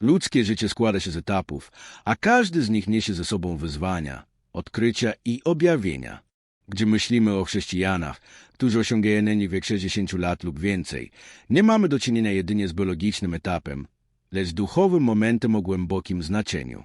Ludzkie życie składa się z etapów, a każdy z nich niesie ze sobą wyzwania, odkrycia i objawienia. Gdy myślimy o chrześcijanach, którzy osiągają wiek 60 lat lub więcej, nie mamy do czynienia jedynie z biologicznym etapem, lecz duchowym momentem o głębokim znaczeniu.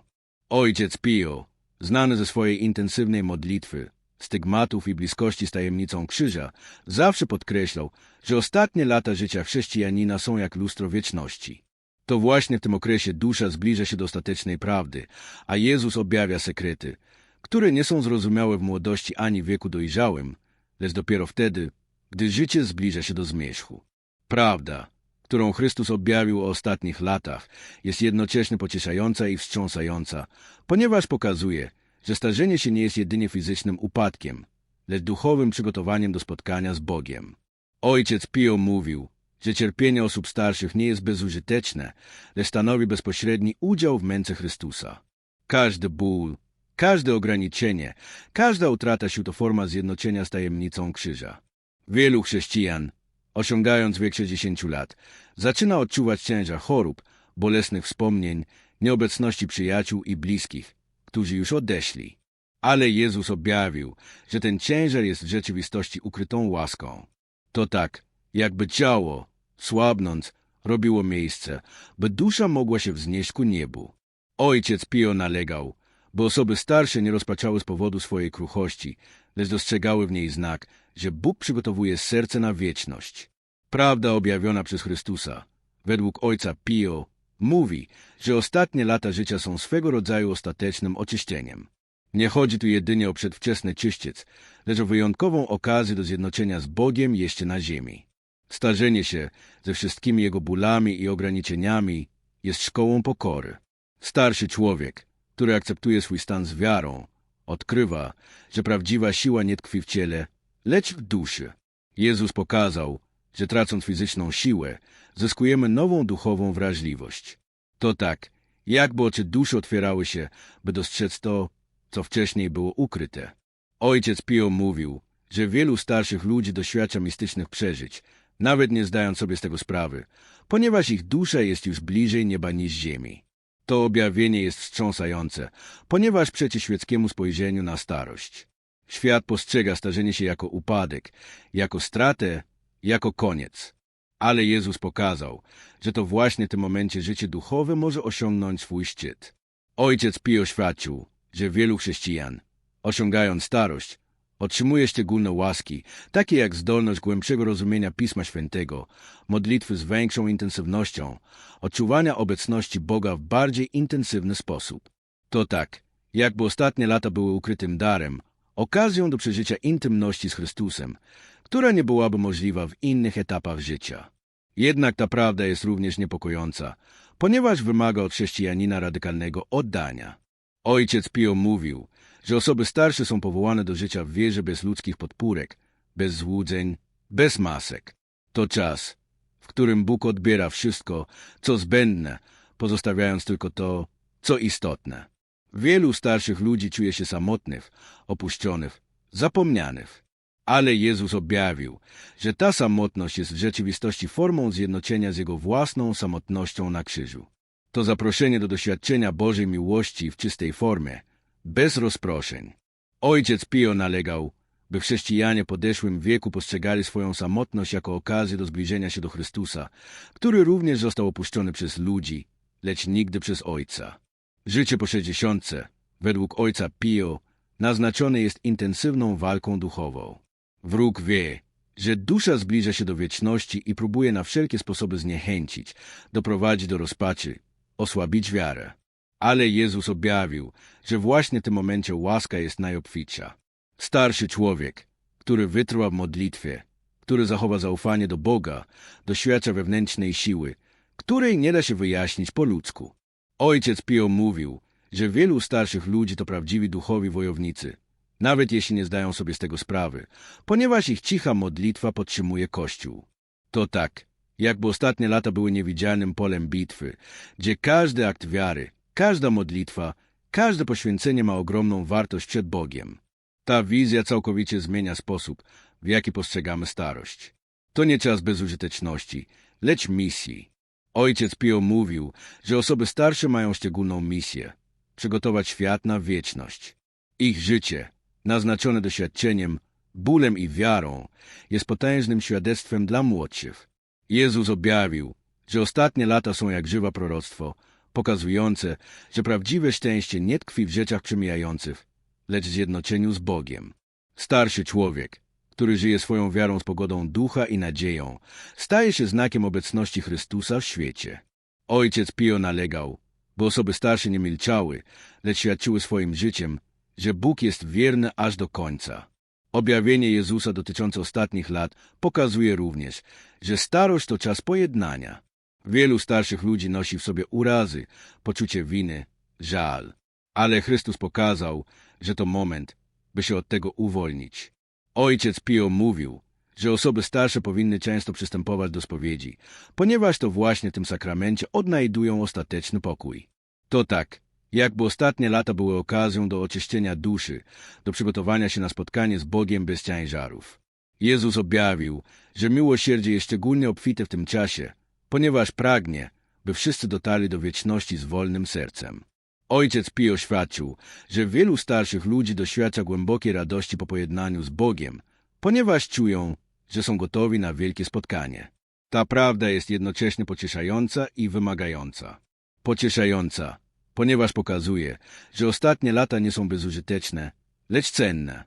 Ojciec Pio, znany ze swojej intensywnej modlitwy, stygmatów i bliskości z tajemnicą krzyża, zawsze podkreślał, że ostatnie lata życia chrześcijanina są jak lustro wieczności. To właśnie w tym okresie dusza zbliża się do ostatecznej prawdy, a Jezus objawia sekrety, które nie są zrozumiałe w młodości ani wieku dojrzałym, lecz dopiero wtedy, gdy życie zbliża się do zmierzchu. Prawda, którą Chrystus objawił o ostatnich latach, jest jednocześnie pocieszająca i wstrząsająca, ponieważ pokazuje, że starzenie się nie jest jedynie fizycznym upadkiem, lecz duchowym przygotowaniem do spotkania z Bogiem. Ojciec Pio mówił, że cierpienie osób starszych nie jest bezużyteczne, lecz stanowi bezpośredni udział w męce Chrystusa. Każdy ból, każde ograniczenie, każda utrata sił to forma zjednoczenia z tajemnicą krzyża. Wielu chrześcijan, osiągając wiek 60 lat, zaczyna odczuwać ciężar chorób, bolesnych wspomnień, nieobecności przyjaciół i bliskich, którzy już odeszli. Ale Jezus objawił, że ten ciężar jest w rzeczywistości ukrytą łaską. To tak, jakby ciało, słabnąc, robiło miejsce, by dusza mogła się wznieść ku niebu. Ojciec Pio nalegał, by osoby starsze nie rozpaczały z powodu swojej kruchości, lecz dostrzegały w niej znak, że Bóg przygotowuje serce na wieczność. Prawda objawiona przez Chrystusa, według ojca Pio, mówi, że ostatnie lata życia są swego rodzaju ostatecznym oczyszczeniem. Nie chodzi tu jedynie o przedwczesny czyściec, lecz o wyjątkową okazję do zjednoczenia z Bogiem jeszcze na ziemi. Starzenie się ze wszystkimi jego bólami i ograniczeniami jest szkołą pokory. Starszy człowiek, który akceptuje swój stan z wiarą, odkrywa, że prawdziwa siła nie tkwi w ciele, lecz w duszy. Jezus pokazał, że tracąc fizyczną siłę, zyskujemy nową duchową wrażliwość. To tak, jakby oczy duszy otwierały się, by dostrzec to, co wcześniej było ukryte. Ojciec Pio mówił, że wielu starszych ludzi doświadcza mistycznych przeżyć, nawet nie zdając sobie z tego sprawy, ponieważ ich dusza jest już bliżej nieba niż ziemi. To objawienie jest wstrząsające, ponieważ przeci świeckiemu spojrzeniu na starość. Świat postrzega starzenie się jako upadek, jako stratę, jako koniec. Ale Jezus pokazał, że to właśnie w tym momencie życie duchowe może osiągnąć swój szczyt. Ojciec Pio oświadczył, że wielu chrześcijan, osiągając starość, otrzymuje szczególne łaski, takie jak zdolność głębszego rozumienia Pisma Świętego, modlitwy z większą intensywnością, odczuwania obecności Boga w bardziej intensywny sposób. To tak, jakby ostatnie lata były ukrytym darem, okazją do przeżycia intymności z Chrystusem, która nie byłaby możliwa w innych etapach życia. Jednak ta prawda jest również niepokojąca, ponieważ wymaga od chrześcijanina radykalnego oddania. Ojciec Pio mówił, że osoby starsze są powołane do życia w wierze bez ludzkich podpórek, bez złudzeń, bez masek. To czas, w którym Bóg odbiera wszystko, co zbędne, pozostawiając tylko to, co istotne. Wielu starszych ludzi czuje się samotnych, opuszczonych, zapomnianych. Ale Jezus objawił, że ta samotność jest w rzeczywistości formą zjednoczenia z Jego własną samotnością na krzyżu. To zaproszenie do doświadczenia Bożej miłości w czystej formie, bez rozproszeń. Ojciec Pio nalegał, by chrześcijanie podeszłym wieku postrzegali swoją samotność jako okazję do zbliżenia się do Chrystusa, który również został opuszczony przez ludzi, lecz nigdy przez Ojca. Życie po sześćdziesiątce, według ojca Pio, naznaczone jest intensywną walką duchową. Wróg wie, że dusza zbliża się do wieczności i próbuje na wszelkie sposoby zniechęcić, doprowadzić do rozpaczy, osłabić wiarę. Ale Jezus objawił, że właśnie w tym momencie łaska jest najobfitsza. Starszy człowiek, który wytrwa w modlitwie, który zachowa zaufanie do Boga, doświadcza wewnętrznej siły, której nie da się wyjaśnić po ludzku. Ojciec Pio mówił, że wielu starszych ludzi to prawdziwi duchowi wojownicy, nawet jeśli nie zdają sobie z tego sprawy, ponieważ ich cicha modlitwa podtrzymuje Kościół. To tak, jakby ostatnie lata były niewidzialnym polem bitwy, gdzie każdy akt wiary, każda modlitwa, każde poświęcenie ma ogromną wartość przed Bogiem. Ta wizja całkowicie zmienia sposób, w jaki postrzegamy starość. To nie czas bezużyteczności, lecz misji. Ojciec Pio mówił, że osoby starsze mają szczególną misję – przygotować świat na wieczność. Ich życie, naznaczone doświadczeniem, bólem i wiarą, jest potężnym świadectwem dla młodszych. Jezus objawił, że ostatnie lata są jak żywe proroctwo, pokazujące, że prawdziwe szczęście nie tkwi w rzeczach przemijających, lecz w zjednoczeniu z Bogiem. Starszy człowiek, który żyje swoją wiarą z pogodą ducha i nadzieją, staje się znakiem obecności Chrystusa w świecie. Ojciec Pio nalegał, by osoby starsze nie milczały, lecz świadczyły swoim życiem, że Bóg jest wierny aż do końca. Objawienie Jezusa dotyczące ostatnich lat pokazuje również, że starość to czas pojednania. Wielu starszych ludzi nosi w sobie urazy, poczucie winy, żal. Ale Chrystus pokazał, że to moment, by się od tego uwolnić. Ojciec Pio mówił, że osoby starsze powinny często przystępować do spowiedzi, ponieważ to właśnie w tym sakramencie odnajdują ostateczny pokój. To tak, jakby ostatnie lata były okazją do oczyszczenia duszy, do przygotowania się na spotkanie z Bogiem bez ciężarów. Jezus objawił, że miłosierdzie jest szczególnie obfite w tym czasie, ponieważ pragnie, by wszyscy dotarli do wieczności z wolnym sercem. Ojciec Pio oświadczył, że wielu starszych ludzi doświadcza głębokiej radości po pojednaniu z Bogiem, ponieważ czują, że są gotowi na wielkie spotkanie. Ta prawda jest jednocześnie pocieszająca i wymagająca. Pocieszająca, ponieważ pokazuje, że ostatnie lata nie są bezużyteczne, lecz cenne.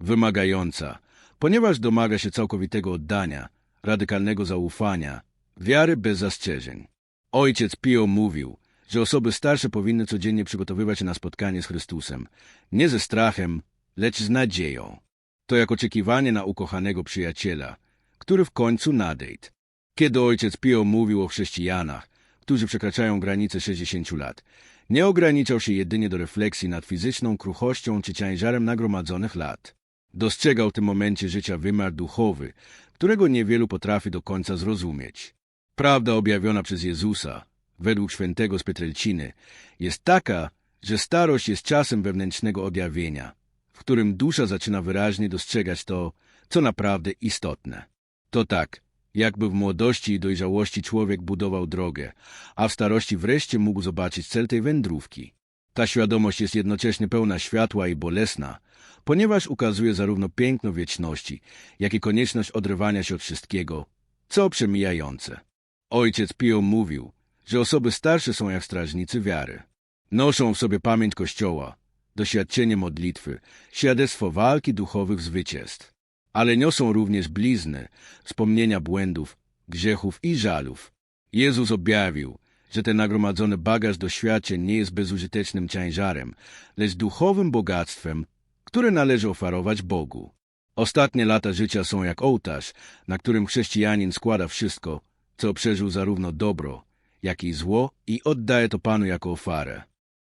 Wymagająca, ponieważ domaga się całkowitego oddania, radykalnego zaufania, wiary bez zastrzeżeń. Ojciec Pio mówił, że osoby starsze powinny codziennie przygotowywać się na spotkanie z Chrystusem, nie ze strachem, lecz z nadzieją. To jak oczekiwanie na ukochanego przyjaciela, który w końcu nadejdzie. Kiedy ojciec Pio mówił o chrześcijanach, którzy przekraczają granice 60 lat, nie ograniczał się jedynie do refleksji nad fizyczną kruchością czy ciężarem nagromadzonych lat. Dostrzegał w tym momencie życia wymiar duchowy, którego niewielu potrafi do końca zrozumieć. Prawda objawiona przez Jezusa, według świętego z Pietrelciny, jest taka, że starość jest czasem wewnętrznego objawienia, w którym dusza zaczyna wyraźnie dostrzegać to, co naprawdę istotne. To tak, jakby w młodości i dojrzałości człowiek budował drogę, a w starości wreszcie mógł zobaczyć cel tej wędrówki. Ta świadomość jest jednocześnie pełna światła i bolesna, ponieważ ukazuje zarówno piękno wieczności, jak i konieczność odrywania się od wszystkiego, co przemijające. Ojciec Pio mówił, że osoby starsze są jak strażnicy wiary. Noszą w sobie pamięć Kościoła, doświadczenie modlitwy, świadectwo walki duchowych zwycięstw. Ale niosą również blizny, wspomnienia błędów, grzechów i żalów. Jezus objawił, że ten nagromadzony bagaż doświadczeń nie jest bezużytecznym ciężarem, lecz duchowym bogactwem, które należy oferować Bogu. Ostatnie lata życia są jak ołtarz, na którym chrześcijanin składa wszystko, co przeżył zarówno dobro, jak i zło i oddaje to Panu jako ofiarę.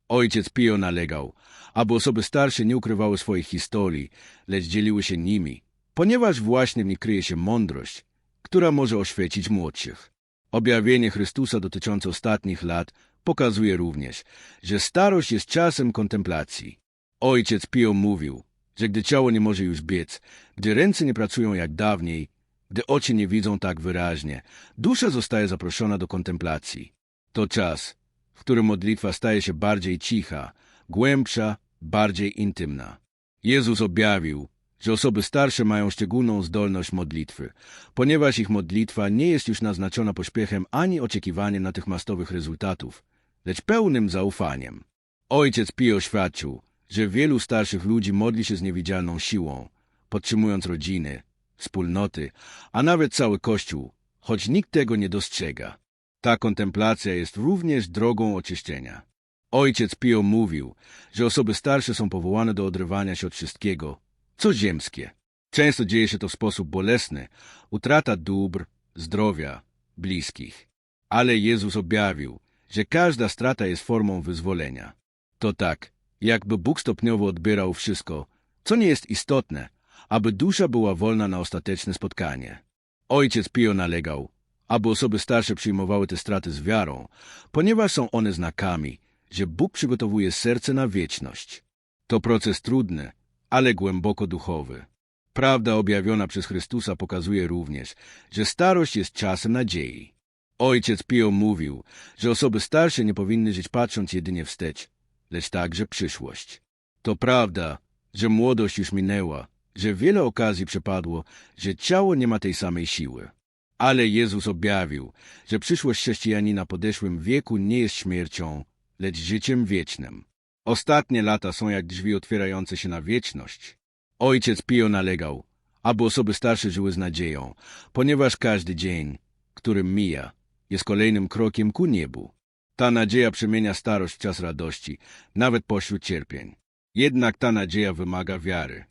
Ojciec Pio nalegał, aby osoby starsze nie ukrywały swoich historii, lecz dzieliły się nimi, ponieważ właśnie w nich kryje się mądrość, która może oświecić młodszych. Objawienie Chrystusa dotyczące ostatnich lat pokazuje również, że starość jest czasem kontemplacji. Ojciec Pio mówił, że gdy ciało nie może już biec, gdy ręce nie pracują jak dawniej, gdy oczy nie widzą tak wyraźnie, dusza zostaje zaproszona do kontemplacji. To czas, w którym modlitwa staje się bardziej cicha, głębsza, bardziej intymna. Jezus objawił, że osoby starsze mają szczególną zdolność modlitwy, ponieważ ich modlitwa nie jest już naznaczona pośpiechem ani oczekiwaniem natychmiastowych rezultatów, lecz pełnym zaufaniem. Ojciec Pio oświadczył, że wielu starszych ludzi modli się z niewidzialną siłą, podtrzymując rodziny, wspólnoty, a nawet cały Kościół, choć nikt tego nie dostrzega. Ta kontemplacja jest również drogą oczyszczenia. Ojciec Pio mówił, że osoby starsze są powołane do odrywania się od wszystkiego, co ziemskie. Często dzieje się to w sposób bolesny, utrata dóbr, zdrowia, bliskich. Ale Jezus objawił, że każda strata jest formą wyzwolenia. To tak, jakby Bóg stopniowo odbierał wszystko, co nie jest istotne, aby dusza była wolna na ostateczne spotkanie. Ojciec Pio nalegał, aby osoby starsze przyjmowały te straty z wiarą, ponieważ są one znakami, że Bóg przygotowuje serce na wieczność. To proces trudny, ale głęboko duchowy. Prawda objawiona przez Chrystusa pokazuje również, że starość jest czasem nadziei. Ojciec Pio mówił, że osoby starsze nie powinny żyć patrząc jedynie wstecz, lecz także przyszłość. To prawda, że młodość już minęła, że wiele okazji przepadło, że ciało nie ma tej samej siły. Ale Jezus objawił, że przyszłość chrześcijanina po podeszłym wieku nie jest śmiercią, lecz życiem wiecznym. Ostatnie lata są jak drzwi otwierające się na wieczność. Ojciec Pio nalegał, aby osoby starsze żyły z nadzieją, ponieważ każdy dzień, który mija, jest kolejnym krokiem ku niebu. Ta nadzieja przemienia starość w czas radości, nawet pośród cierpień. Jednak ta nadzieja wymaga wiary.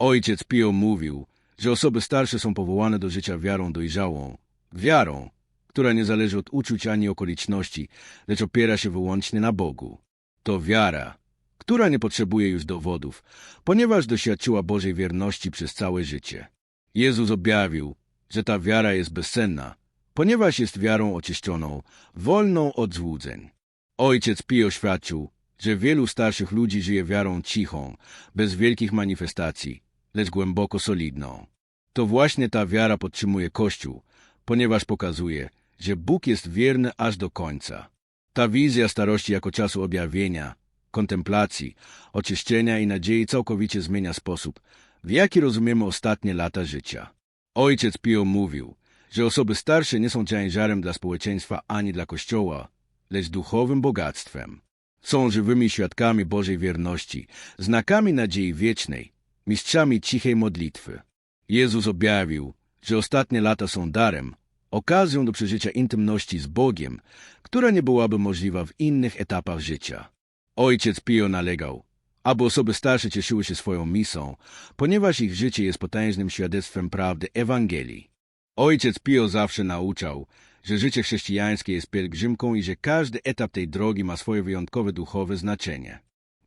Ojciec Pio mówił, że osoby starsze są powołane do życia wiarą dojrzałą, wiarą, która nie zależy od uczuć ani okoliczności, lecz opiera się wyłącznie na Bogu. To wiara, która nie potrzebuje już dowodów, ponieważ doświadczyła Bożej wierności przez całe życie. Jezus objawił, że ta wiara jest bezcenna, ponieważ jest wiarą oczyszczoną, wolną od złudzeń. Ojciec Pio oświadczył, że wielu starszych ludzi żyje wiarą cichą, bez wielkich manifestacji, lecz głęboko solidną. To właśnie ta wiara podtrzymuje Kościół, ponieważ pokazuje, że Bóg jest wierny aż do końca. Ta wizja starości jako czasu objawienia, kontemplacji, oczyszczenia i nadziei całkowicie zmienia sposób, w jaki rozumiemy ostatnie lata życia. Ojciec Pio mówił, że osoby starsze nie są ciężarem dla społeczeństwa ani dla Kościoła, lecz duchowym bogactwem. Są żywymi świadkami Bożej wierności, znakami nadziei wiecznej, mistrzami cichej modlitwy. Jezus objawił, że ostatnie lata są darem, okazją do przeżycia intymności z Bogiem, która nie byłaby możliwa w innych etapach życia. Ojciec Pio nalegał, aby osoby starsze cieszyły się swoją misą, ponieważ ich życie jest potężnym świadectwem prawdy Ewangelii. Ojciec Pio zawsze nauczał, że życie chrześcijańskie jest pielgrzymką i że każdy etap tej drogi ma swoje wyjątkowe duchowe znaczenie.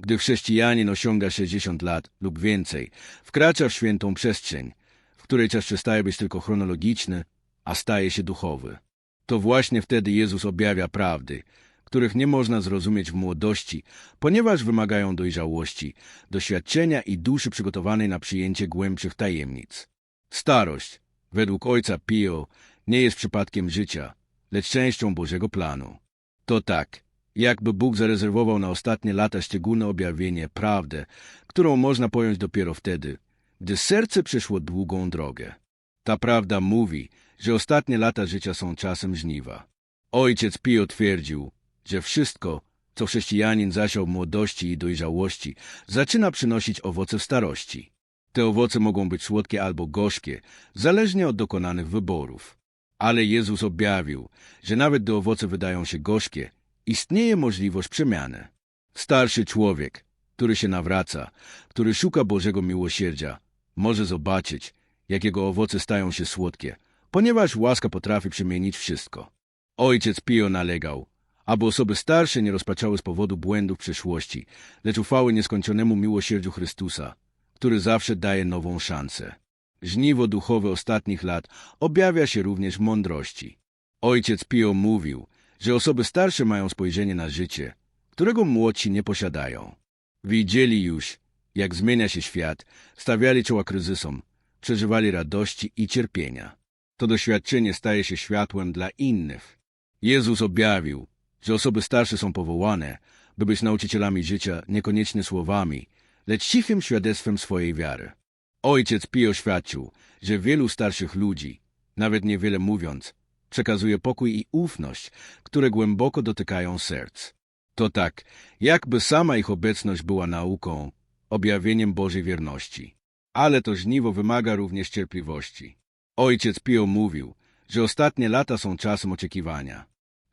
Gdy chrześcijanin osiąga 60 lat lub więcej, wkracza w świętą przestrzeń, w której czas przestaje być tylko chronologiczny, a staje się duchowy. To właśnie wtedy Jezus objawia prawdy, których nie można zrozumieć w młodości, ponieważ wymagają dojrzałości, doświadczenia i duszy przygotowanej na przyjęcie głębszych tajemnic. Starość, według ojca Pio, nie jest przypadkiem życia, lecz częścią Bożego planu. To tak, jakby Bóg zarezerwował na ostatnie lata szczególne objawienie, prawdę, którą można pojąć dopiero wtedy, gdy serce przeszło długą drogę. Ta prawda mówi, że ostatnie lata życia są czasem żniwa. Ojciec Pio twierdził, że wszystko, co chrześcijanin zasiał w młodości i dojrzałości, zaczyna przynosić owoce w starości. Te owoce mogą być słodkie albo gorzkie, zależnie od dokonanych wyborów. Ale Jezus objawił, że nawet gdy owoce wydają się gorzkie, istnieje możliwość przemiany. Starszy człowiek, który się nawraca, który szuka Bożego miłosierdzia, może zobaczyć, jak jego owoce stają się słodkie, ponieważ łaska potrafi przemienić wszystko. Ojciec Pio nalegał, aby osoby starsze nie rozpaczały z powodu błędów przeszłości, lecz ufały nieskończonemu miłosierdziu Chrystusa, który zawsze daje nową szansę. Żniwo duchowe ostatnich lat objawia się również w mądrości. Ojciec Pio mówił, że osoby starsze mają spojrzenie na życie, którego młodsi nie posiadają. Widzieli już, jak zmienia się świat, stawiali czoła kryzysom, przeżywali radości i cierpienia. To doświadczenie staje się światłem dla innych. Jezus objawił, że osoby starsze są powołane, by być nauczycielami życia niekoniecznie słowami, lecz cichym świadectwem swojej wiary. Ojciec Pio oświadczył, że wielu starszych ludzi, nawet niewiele mówiąc, przekazuje pokój i ufność, które głęboko dotykają serc. To tak, jakby sama ich obecność była nauką, objawieniem Bożej wierności. Ale to żniwo wymaga również cierpliwości. Ojciec Pio mówił, że ostatnie lata są czasem oczekiwania.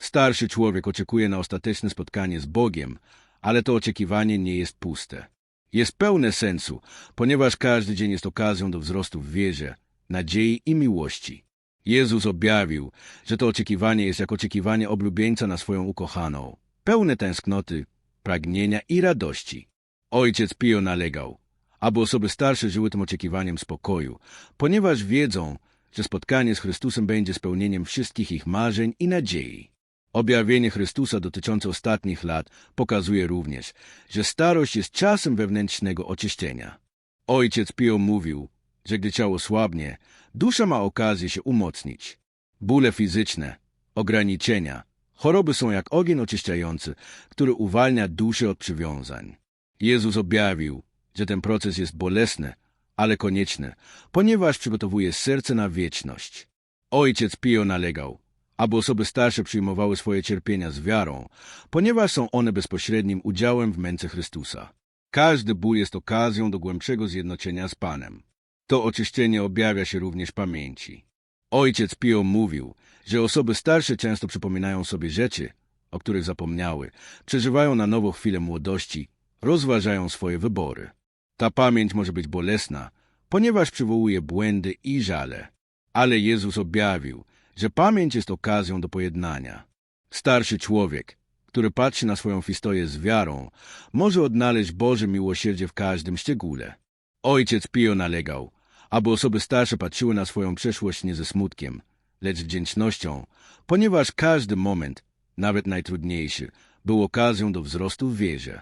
Starszy człowiek oczekuje na ostateczne spotkanie z Bogiem, ale to oczekiwanie nie jest puste. Jest pełne sensu, ponieważ każdy dzień jest okazją do wzrostu w wierze, nadziei i miłości. Jezus objawił, że to oczekiwanie jest jak oczekiwanie oblubieńca na swoją ukochaną, pełne tęsknoty, pragnienia i radości. Ojciec Pio nalegał, aby osoby starsze żyły tym oczekiwaniem spokoju, ponieważ wiedzą, że spotkanie z Chrystusem będzie spełnieniem wszystkich ich marzeń i nadziei. Objawienie Chrystusa dotyczące ostatnich lat pokazuje również, że starość jest czasem wewnętrznego oczyszczenia. Ojciec Pio mówił, że gdy ciało słabnie, dusza ma okazję się umocnić. Bóle fizyczne, ograniczenia. Choroby są jak ogień oczyszczający, który uwalnia duszę od przywiązań. Jezus objawił, że ten proces jest bolesny, ale konieczny, ponieważ przygotowuje serce na wieczność. Ojciec Pio nalegał, aby osoby starsze przyjmowały swoje cierpienia z wiarą, ponieważ są one bezpośrednim udziałem w męce Chrystusa. Każdy ból jest okazją do głębszego zjednoczenia z Panem. To oczyszczenie objawia się również pamięci. Ojciec Pio mówił, że osoby starsze często przypominają sobie rzeczy, o których zapomniały, przeżywają na nowo chwilę młodości, rozważają swoje wybory. Ta pamięć może być bolesna, ponieważ przywołuje błędy i żale. Ale Jezus objawił, że pamięć jest okazją do pojednania. Starszy człowiek, który patrzy na swoją historię z wiarą, może odnaleźć Boże miłosierdzie w każdym szczególe. Ojciec Pio nalegał, aby osoby starsze patrzyły na swoją przeszłość nie ze smutkiem, lecz wdzięcznością, ponieważ każdy moment, nawet najtrudniejszy, był okazją do wzrostu w wierze.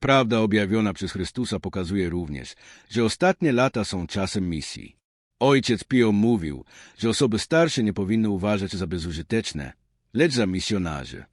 Prawda objawiona przez Chrystusa pokazuje również, że ostatnie lata są czasem misji. Ojciec Pio mówił, że osoby starsze nie powinny uważać za bezużyteczne, lecz za misjonarzy.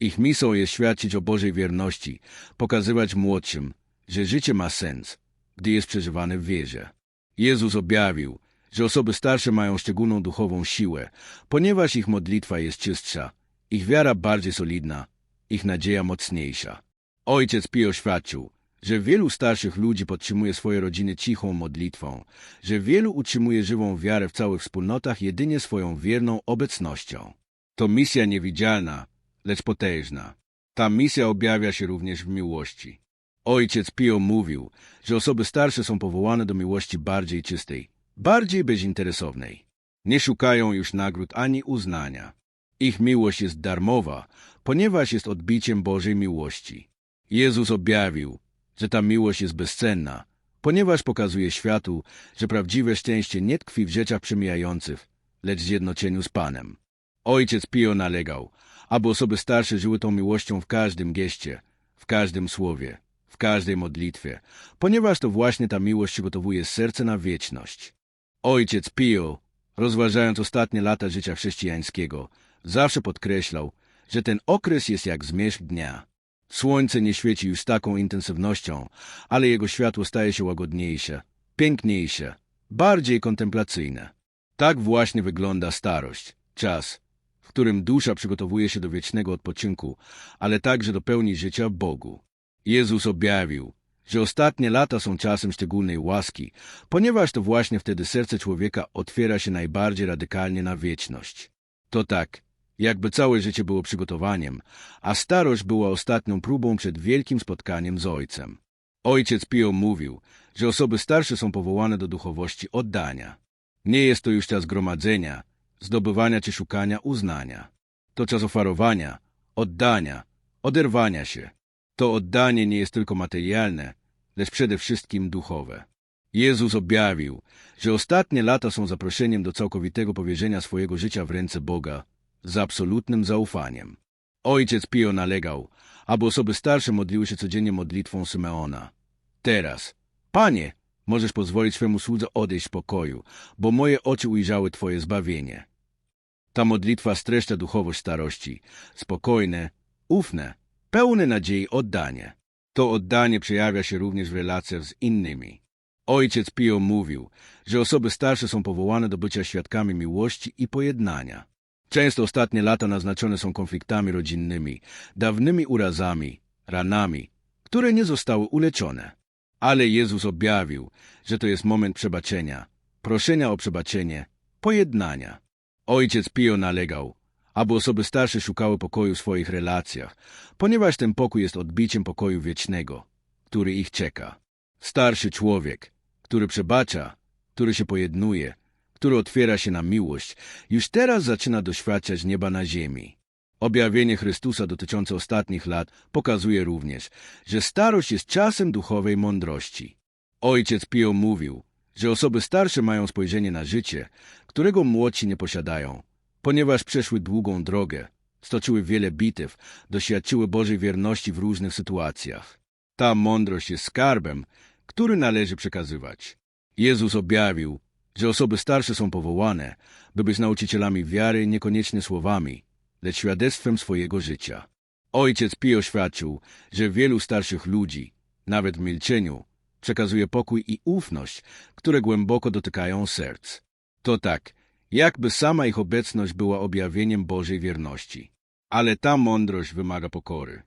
Ich misją jest świadczyć o Bożej wierności, pokazywać młodszym, że życie ma sens, gdy jest przeżywane w wierze. Jezus objawił, że osoby starsze mają szczególną duchową siłę, ponieważ ich modlitwa jest czystsza, ich wiara bardziej solidna, ich nadzieja mocniejsza. Ojciec Pio oświadczył, że wielu starszych ludzi podtrzymuje swoje rodziny cichą modlitwą, że wielu utrzymuje żywą wiarę w całych wspólnotach jedynie swoją wierną obecnością. To misja niewidzialna, lecz potężna. Ta misja objawia się również w miłości. Ojciec Pio mówił, że osoby starsze są powołane do miłości bardziej czystej, bardziej bezinteresownej. Nie szukają już nagród ani uznania. Ich miłość jest darmowa, ponieważ jest odbiciem Bożej miłości. Jezus objawił, że ta miłość jest bezcenna, ponieważ pokazuje światu, że prawdziwe szczęście nie tkwi w rzeczach przemijających, lecz w zjednoczeniu z Panem. Ojciec Pio nalegał, aby osoby starsze żyły tą miłością w każdym geście, w każdym słowie, w każdej modlitwie, ponieważ to właśnie ta miłość przygotowuje serce na wieczność. Ojciec Pio, rozważając ostatnie lata życia chrześcijańskiego, zawsze podkreślał, że ten okres jest jak zmierzch dnia. Słońce nie świeci już taką intensywnością, ale jego światło staje się łagodniejsze, piękniejsze, bardziej kontemplacyjne. Tak właśnie wygląda starość, czas, w którym dusza przygotowuje się do wiecznego odpoczynku, ale także do pełni życia Bogu. Jezus objawił, że ostatnie lata są czasem szczególnej łaski, ponieważ to właśnie wtedy serce człowieka otwiera się najbardziej radykalnie na wieczność. To tak, jakby całe życie było przygotowaniem, a starość była ostatnią próbą przed wielkim spotkaniem z Ojcem. Ojciec Pio mówił, że osoby starsze są powołane do duchowości oddania. Nie jest to już czas gromadzenia, zdobywania czy szukania uznania. To czas oferowania, oddania, oderwania się. To oddanie nie jest tylko materialne, lecz przede wszystkim duchowe. Jezus objawił, że ostatnie lata są zaproszeniem do całkowitego powierzenia swojego życia w ręce Boga z absolutnym zaufaniem. Ojciec Pio nalegał, aby osoby starsze modliły się codziennie modlitwą Symeona. Teraz, Panie, możesz pozwolić swemu słudze odejść w pokoju, bo moje oczy ujrzały Twoje zbawienie. Ta modlitwa streszcza duchowość starości, spokojne, ufne, pełne nadziei oddanie. To oddanie przejawia się również w relacjach z innymi. Ojciec Pio mówił, że osoby starsze są powołane do bycia świadkami miłości i pojednania. Często ostatnie lata naznaczone są konfliktami rodzinnymi, dawnymi urazami, ranami, które nie zostały uleczone. Ale Jezus objawił, że to jest moment przebaczenia, proszenia o przebaczenie, pojednania. Ojciec Pio nalegał, aby osoby starsze szukały pokoju w swoich relacjach, ponieważ ten pokój jest odbiciem pokoju wiecznego, który ich czeka. Starszy człowiek, który przebacza, który się pojednuje, który otwiera się na miłość, już teraz zaczyna doświadczać nieba na ziemi. Objawienie Chrystusa dotyczące ostatnich lat pokazuje również, że starość jest czasem duchowej mądrości. Ojciec Pio mówił, że osoby starsze mają spojrzenie na życie, którego młodsi nie posiadają, ponieważ przeszły długą drogę, stoczyły wiele bitew, doświadczyły Bożej wierności w różnych sytuacjach. Ta mądrość jest skarbem, który należy przekazywać. Jezus objawił, że osoby starsze są powołane, by być nauczycielami wiary niekoniecznie słowami, lecz świadectwem swojego życia. Ojciec Pio oświadczył, że wielu starszych ludzi, nawet w milczeniu, przekazuje pokój i ufność, które głęboko dotykają serc. To tak, jakby sama ich obecność była objawieniem Bożej wierności. Ale ta mądrość wymaga pokory.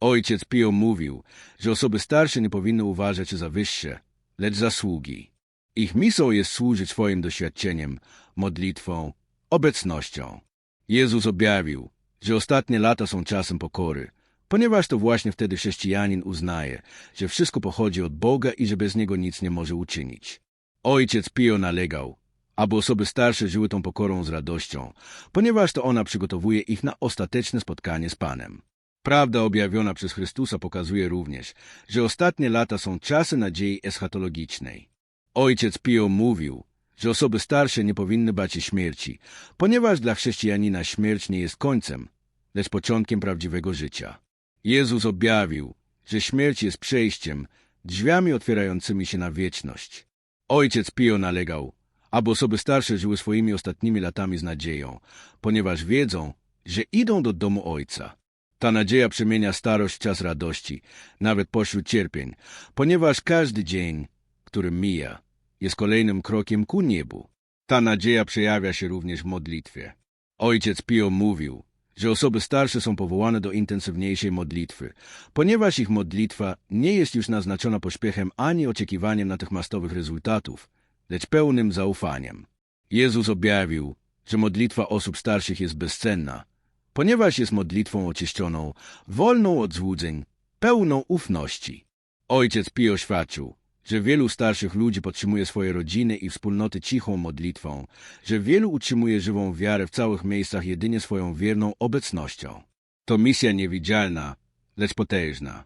Ojciec Pio mówił, że osoby starsze nie powinny uważać za wyższe, lecz za sługi. Ich misją jest służyć swoim doświadczeniem, modlitwą, obecnością. Jezus objawił, że ostatnie lata są czasem pokory, ponieważ to właśnie wtedy chrześcijanin uznaje, że wszystko pochodzi od Boga i że bez Niego nic nie może uczynić. Ojciec Pio nalegał, aby osoby starsze żyły tą pokorą z radością, ponieważ to ona przygotowuje ich na ostateczne spotkanie z Panem. Prawda objawiona przez Chrystusa pokazuje również, że ostatnie lata są czasy nadziei eschatologicznej. Ojciec Pio mówił, że osoby starsze nie powinny bać się śmierci, ponieważ dla chrześcijanina śmierć nie jest końcem, lecz początkiem prawdziwego życia. Jezus objawił, że śmierć jest przejściem, drzwiami otwierającymi się na wieczność. Ojciec Pio nalegał, aby osoby starsze żyły swoimi ostatnimi latami z nadzieją, ponieważ wiedzą, że idą do domu Ojca. Ta nadzieja przemienia starość w czas radości, nawet pośród cierpień, ponieważ każdy dzień, który mija, jest kolejnym krokiem ku niebu. Ta nadzieja przejawia się również w modlitwie. Ojciec Pio mówił, że osoby starsze są powołane do intensywniejszej modlitwy, ponieważ ich modlitwa nie jest już naznaczona pośpiechem ani oczekiwaniem natychmiastowych rezultatów, lecz pełnym zaufaniem. Jezus objawił, że modlitwa osób starszych jest bezcenna, ponieważ jest modlitwą oczyszczoną, wolną od złudzeń, pełną ufności. Ojciec Pio oświadczył, że wielu starszych ludzi podtrzymuje swoje rodziny i wspólnoty cichą modlitwą, że wielu utrzymuje żywą wiarę w całych miejscach jedynie swoją wierną obecnością. To misja niewidzialna, lecz potężna.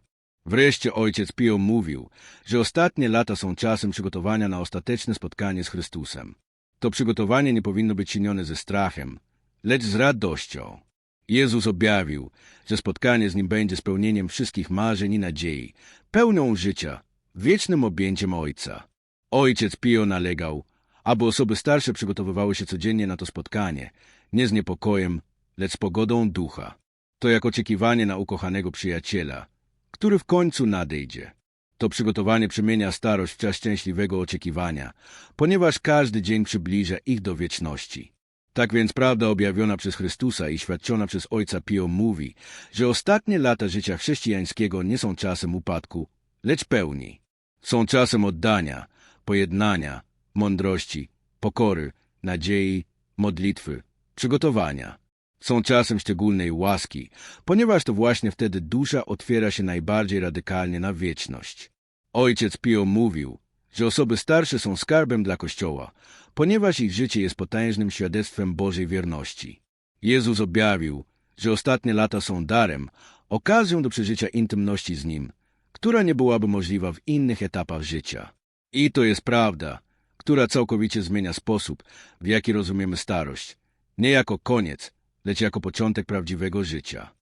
Wreszcie ojciec Pio mówił, że ostatnie lata są czasem przygotowania na ostateczne spotkanie z Chrystusem. To przygotowanie nie powinno być czynione ze strachem, lecz z radością. Jezus objawił, że spotkanie z Nim będzie spełnieniem wszystkich marzeń i nadziei, pełnią życia, wiecznym objęciem Ojca. Ojciec Pio nalegał, aby osoby starsze przygotowywały się codziennie na to spotkanie, nie z niepokojem, lecz z pogodą ducha. To jak oczekiwanie na ukochanego przyjaciela, który w końcu nadejdzie. To przygotowanie przemienia starość w czas szczęśliwego oczekiwania, ponieważ każdy dzień przybliża ich do wieczności. Tak więc prawda objawiona przez Chrystusa i świadczona przez Ojca Pio mówi, że ostatnie lata życia chrześcijańskiego nie są czasem upadku, lecz pełni. Są czasem oddania, pojednania, mądrości, pokory, nadziei, modlitwy, przygotowania. Są czasem szczególnej łaski, ponieważ to właśnie wtedy dusza otwiera się najbardziej radykalnie na wieczność. Ojciec Pio mówił, że osoby starsze są skarbem dla Kościoła, ponieważ ich życie jest potężnym świadectwem Bożej wierności. Jezus objawił, że ostatnie lata są darem, okazją do przeżycia intymności z Nim, która nie byłaby możliwa w innych etapach życia. I to jest prawda, która całkowicie zmienia sposób, w jaki rozumiemy starość, nie jako koniec, lecz jako początek prawdziwego życia.